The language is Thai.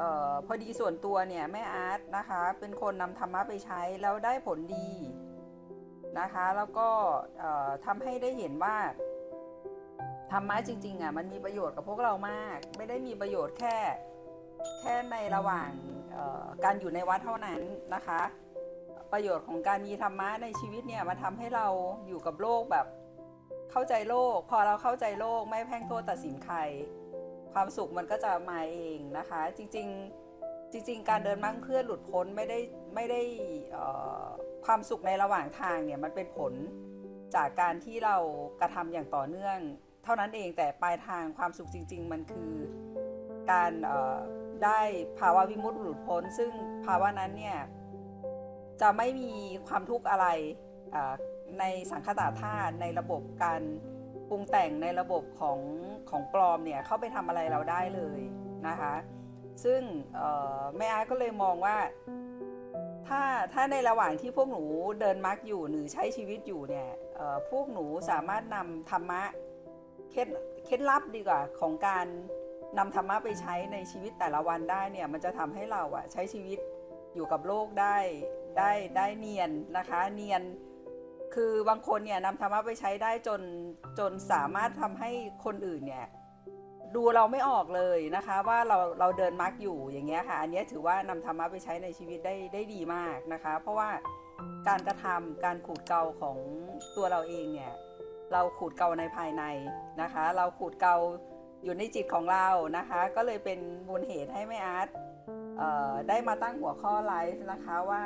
ออพอดีส่วนตัวเนี่ยแม่อาร์ตนะคะ เป็นคนนำธรรมะไปใช้แล้วได้ผลดีนะคะ แล้วก็ทำให้ได้เห็นว่าธรรมะจริงๆอะมันมีประโยชน์กับพวกเรามาก ไม่ได้มีประโยชน์แค่ แค่ในระหว่างการอยู่ในวัดเท่านั้นนะคะ ประโยชน์ของการมีธรรมะในชีวิตเนี่ยมันทำให้เราอยู่กับโลกแบบเข้าใจโลก พอเราเข้าใจโลกไม่แพ่งโทษตัดสินใคร ความสุขมันก็จะมาเองนะคะ จริงๆจริง ๆ การเดินมั่งเพื่อหลุดพ้นไม่ได้ไม่ได้ความสุขในระหว่างทางเนี่ยมันเป็นผลจากการที่เรากระทำอย่างต่อเนื่อง เท่านั้นเองแต่ปลายทางความสุขจริง ๆ มันคือการได้ภาวะวิมุตติหลุดพ้น ซึ่งภาวะนั้นเนี่ยจะไม่มีความทุกข์อะไรในสังคตาธาตุในระบบการ ปรุงแต่งในระบบของของปลอมเนี่ยเข้าไปทำอะไรเราได้เลยนะคะ ซึ่งแม่อาก็เลยมองว่า ถ้าถ้าในระหว่างที่พวกหนูเดินมักอยู่หรือใช้ชีวิตอยู่เนี่ยพวกหนูสามารถนำธรรมะเคล็ดเคล็ดลับดีกว่าของการนำธรรมะไปใช้ในชีวิตแต่ละวันได้เนี่ยมันจะทำให้เราอะใช้ชีวิตอยู่กับโลกได้ได้ได้เนียนนะคะ เนียน คือบางคนเนี่ยนำธรรมะไปใช้ได้จนจนสามารถทำให้คนอื่นเนี่ยดูเราไม่ออกเลยนะคะว่าเราเราเดินมาร์กอยู่อย่างเงี้ยค่ะ อันนี้ถือว่านำธรรมะไปใช้ในชีวิตได้ได้ดีมากนะคะ เพราะว่าการกระทำการขูดเกาของตัวเราเองเนี่ยเราขูดเกาในภายในนะคะ เราขูดเกาอยู่ในจิตของเรานะคะ ก็เลยเป็นมูลเหตุให้แม่อาร์ตได้มาตั้งหัวข้อไลฟ์นะคะว่า